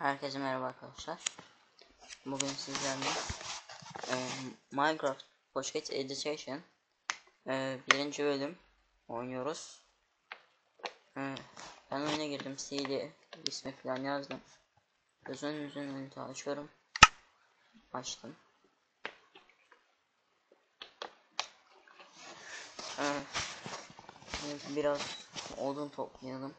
Herkese merhaba arkadaşlar. Bugün sizlerle e, Minecraft Pocket Edition e, birinci bölüm oynuyoruz. E, ben oyuna girdim. CD ismi falan yazdım. Gözünüzün önünde açıyorum. Açtım. E, biraz odun toplayalım.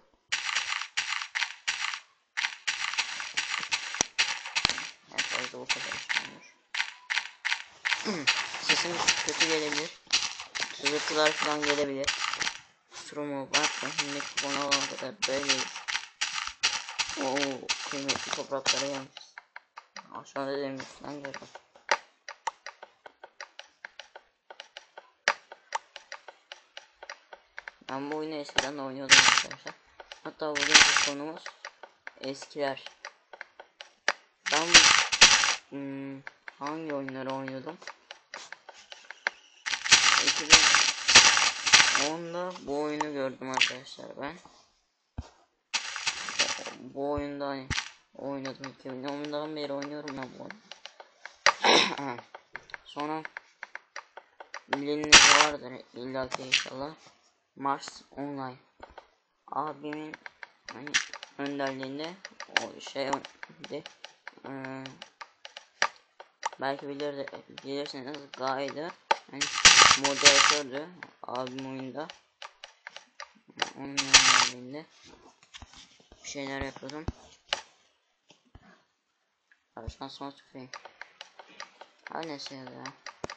Fazla o kadar işlenir. Sesim kötü gelebilir. Sızırtılar falan gelebilir. Kusurumu varsa mikrofonu alana kadar böyleyiz. Oo, kıymetli topraklara yanlış. Aşağıda demir falan gördüm. Ben bu oyunu eskiden de oynuyordum arkadaşlar. Hatta bugünkü konumuz eskiler. Ben hmm, hangi oyunları oynuyordum? 2010'da bu oyunu gördüm arkadaşlar ben. Bu oyunda oynadım 2010'dan beri oynuyorum ben bu oyunu. Sonra bilininiz vardır illa ki inşallah. Mars Online. Abimin hani önderliğinde o şey de ee, belki bilir bilirsiniz Gay'dı yani moderatördü abim oyunda. Onun önderliğinde bir şeyler yapıyordum. Abi şansıma tüküreyim her neyse ya.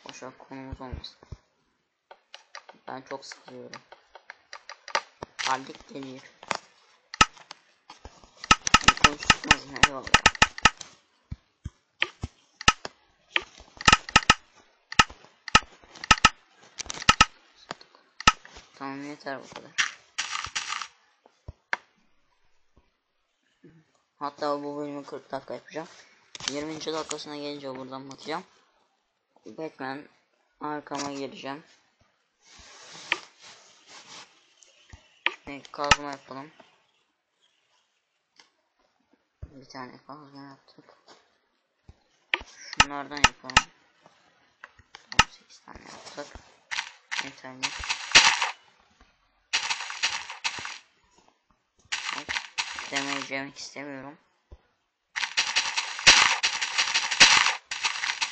Boşver konumuz olmasın. Ben çok sıkılıyorum. Hallik geliyor bir konuşmaz ne eyvallah Tamam yeter bu kadar. Hatta bu bölümü 40 dakika yapacağım. 20. dakikasına gelince buradan bakacağım. Batman arkama geleceğim. Kazma yapalım. Bir tane kazma yaptık. Şunlardan yapalım. 18 tane yaptık. Yeterli. Damage yemek istemiyorum.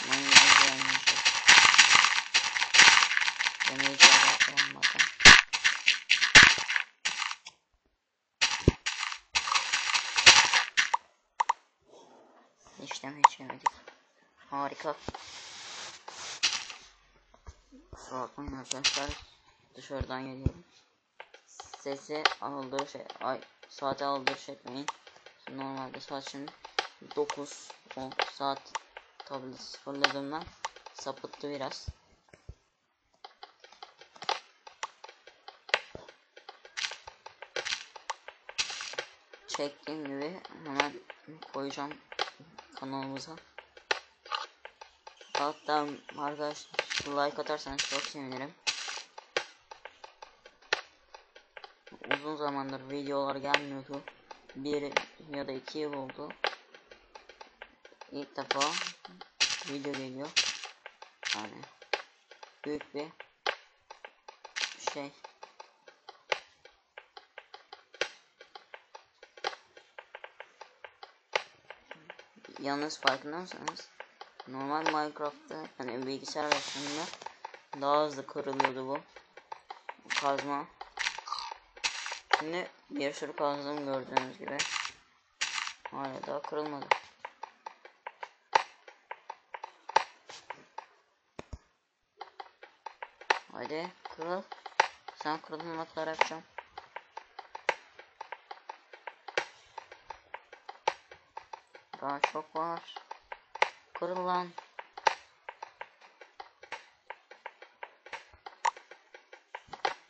Manyak gelmeyecek. Damage yapamadım. Hiç damage yemedik. Harika. Kusura bakmayın arkadaşlar. Dışarıdan geliyorum. Sesi aldığı şey. Ay saate aldırış etmeyin. Normalde saat şimdi 9 o saat tabi sıfırladığımdan sapıttı biraz. Çektiğim gibi hemen koyacağım kanalımıza. Hatta arkadaşlar like atarsanız çok sevinirim. Uzun zamandır videolar gelmiyordu. Bir ya da iki yıl oldu. İlk defa video geliyor. Yani büyük bir şey. Yalnız farkında mısınız? Normal Minecraft'ta hani bilgisayar versiyonunda daha hızlı kırılıyordu bu kazma Şimdi bir sürü kazdım gördüğünüz gibi. Hala daha kırılmadı. Hadi kırıl. Sen kırılmamaklar yapacağım. Daha çok var. Kırıl lan.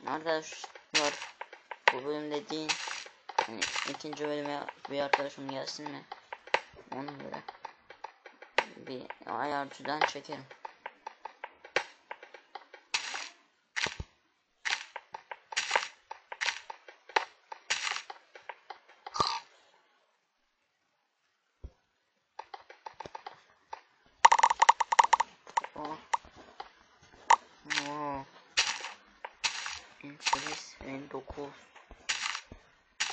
Arkadaşlar bu bölümde değil hani ikinci bölüme bir arkadaşım gelsin mi ona göre bir ayar düzen çekerim. Oh. Wow. Interest and.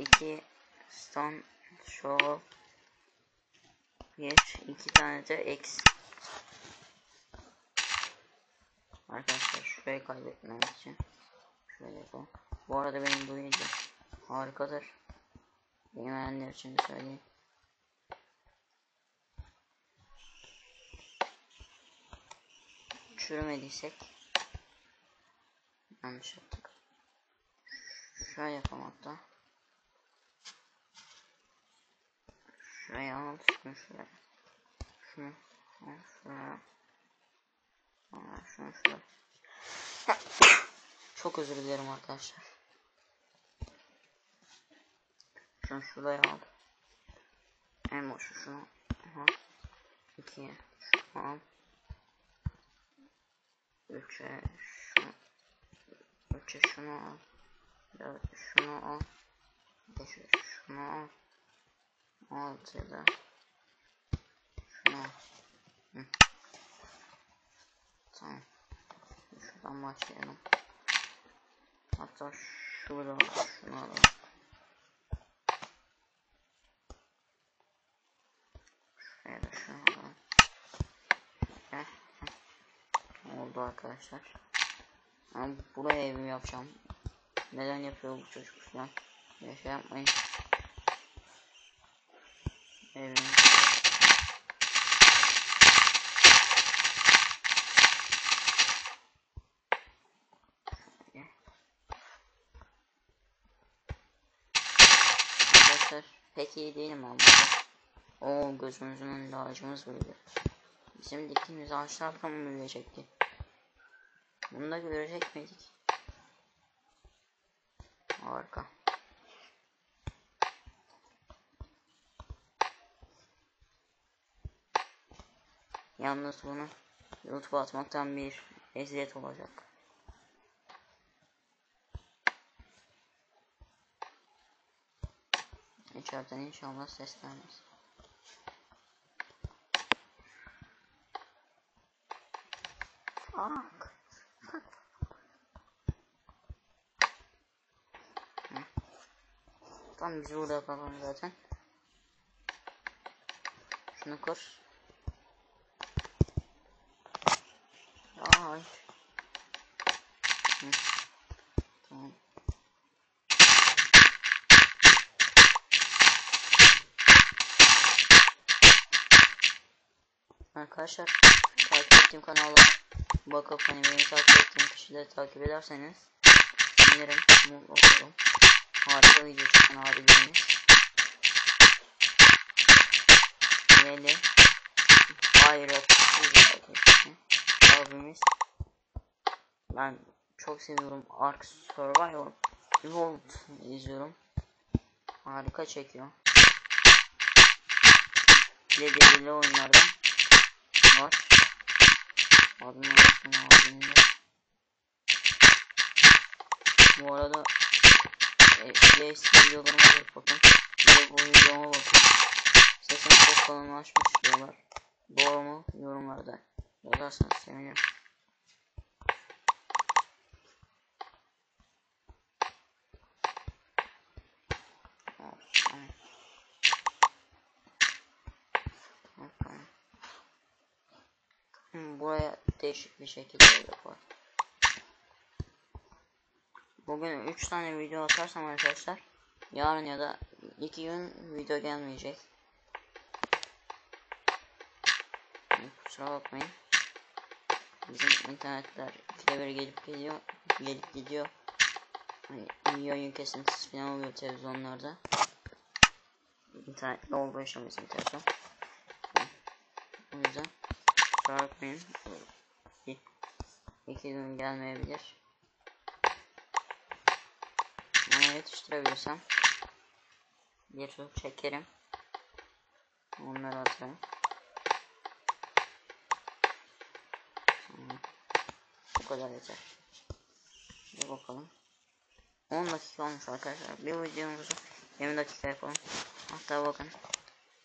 iki stone shovel. Bir, iki tane de X. Arkadaşlar şurayı kaybetmem için. Şöyle yapalım. Bu arada benim bu video harikadır. Bilmeyenler için de söyleyeyim. Çürümediysek yanlış yaptık. Şuraya yapalım hatta. Şuraya al, şunu şuraya. Şunu şuraya. Şunu şuraya. Çok özür dilerim arkadaşlar. Şunu şuraya al. En boşu şunu. Aha. İkiye şunu al. Üçe şunu. Üçe şunu al. Dört şunu al. Beşe şunu al. Altıda şunu al. Hı. Tamam. Şuradan başlayalım. Hatta şurada şunu alalım. Şuraya da şunu alalım. Oldu arkadaşlar. Ben buraya evimi yapacağım. Neden yapıyor bu çocuk falan? Bir şey yapmayın. Evimi. Arkadaşlar pek iyi değilim burada. Oo gözümüzün önünde ağacımız büyüdü. Bizim diktiğimiz ağaçlardan mı büyüyecekti? Bunu da görecek miydik? Harika. Yalnız bunu YouTube'a atmaktan bir eziyet olacak. İçeriden inşallah ses gelmez. Fuck. Fuck. Tam biz burada kalalım zaten. Şunu kur. Ay. Hı. Tamam. Arkadaşlar takip ettiğim kanala bakıp hani beni takip ettiğim kişileri takip ederseniz sevinirim, mutlu olurum. Harika video çıkın abileriniz. Yeni Hayret abimiz. Ben çok seviyorum Ark Survival Evolved izliyorum. Harika çekiyor. Belirli oyunlardan var. Unuttum abinin de. Bu arada FPS videolarıma da bakın. Ve bu videoma bakın. Sesim çok kalınlaşmış diyorlar. Doğru mu? Yorumlarda yazarsanız sevinirim. Olsun. Bakalım. Hmm, Buraya değişik bir şekilde yapar. Bugün 3 tane video atarsam arkadaşlar yarın ya da 2 gün video gelmeyecek. Kusura bakmayın. Bizim internetler ikide bir gelip geliyor, gelip gidiyor. Hani oyun kesintisi falan oluyor televizyonlarda. İnternetli olduğu için bizim televizyon. O yüzden kusura bakmayın. İki, iki gün gelmeyebilir. Ama yetiştirebilirsem bir tur çekerim. Onları atarım. Bu kadar yeter. Bir bakalım. 10 dakika olmuş arkadaşlar. Bir videomuzu 20 dakika yapalım. Hatta bakın.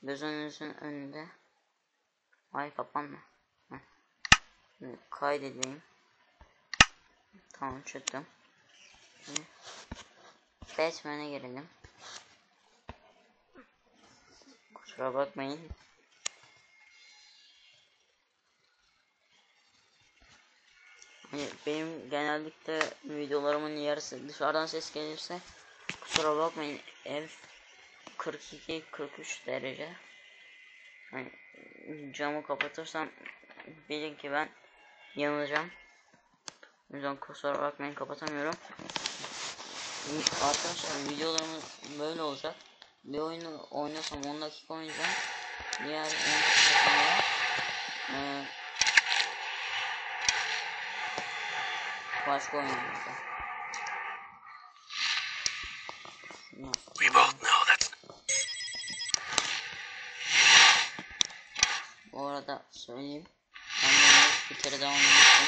Gözünüzün önünde. Ay kapanma. Kaydedeyim. Tamam çıktım. Batman'e girelim. Kusura bakmayın. Hani benim genellikle videolarımın yarısı dışarıdan ses gelirse kusura bakmayın ev 42-43 derece. Hani camı kapatırsam bilin ki ben yanacağım. O yüzden kusura bakmayın kapatamıyorum. Arkadaşlar videolarımız böyle olacak. Bir oyunu oynasam 10 dakika oynayacağım. Diğer 10 dakika sonra eee, başka oyun oynayacağım. We both know that's Bu arada söyleyeyim. Bir kere daha oynamıştım.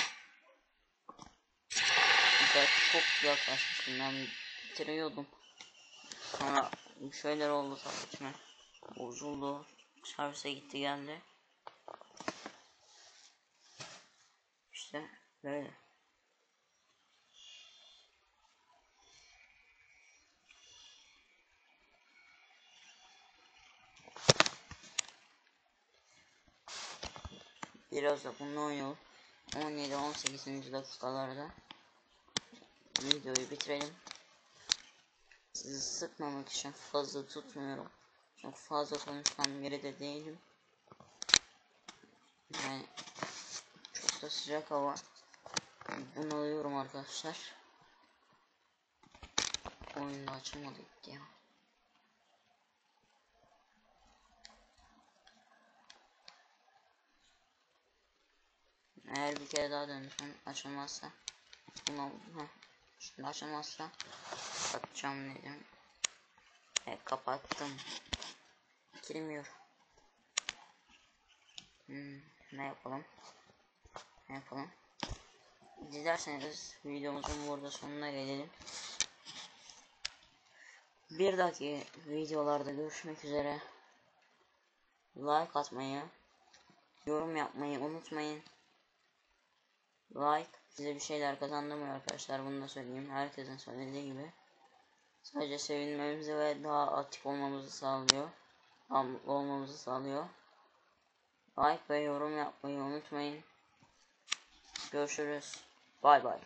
Güzel, çok yaklaşmıştım. Ben bitiriyordum. Sonra bir şeyler oldu saçma. Bozuldu. Servise gitti geldi. İşte böyle. Biraz da bununla oynayalım. 17-18. dakikalarda videoyu bitirelim. Sizi sıkmamak için fazla tutmuyorum. Çok fazla konuşkan biri de değilim. Yani çok da sıcak hava. Bunalıyorum arkadaşlar. Oyunda açılmadı ya. Eğer bir kere daha dönüşüm açılmazsa heh, şimdi açılmazsa kapatacağım dedim. E, kapattım. Girmiyor. Hmm, ne yapalım? Ne yapalım? Dilerseniz videomuzun burada sonuna gelelim. Bir dahaki videolarda görüşmek üzere. Like atmayı, yorum yapmayı unutmayın. Like size bir şeyler kazandırmıyor arkadaşlar bunu da söyleyeyim. Herkesin söylediği gibi. Sadece sevinmemizi ve daha aktif olmamızı sağlıyor. Am- Olmamızı sağlıyor. Like ve yorum yapmayı unutmayın. Görüşürüz. Bay bay.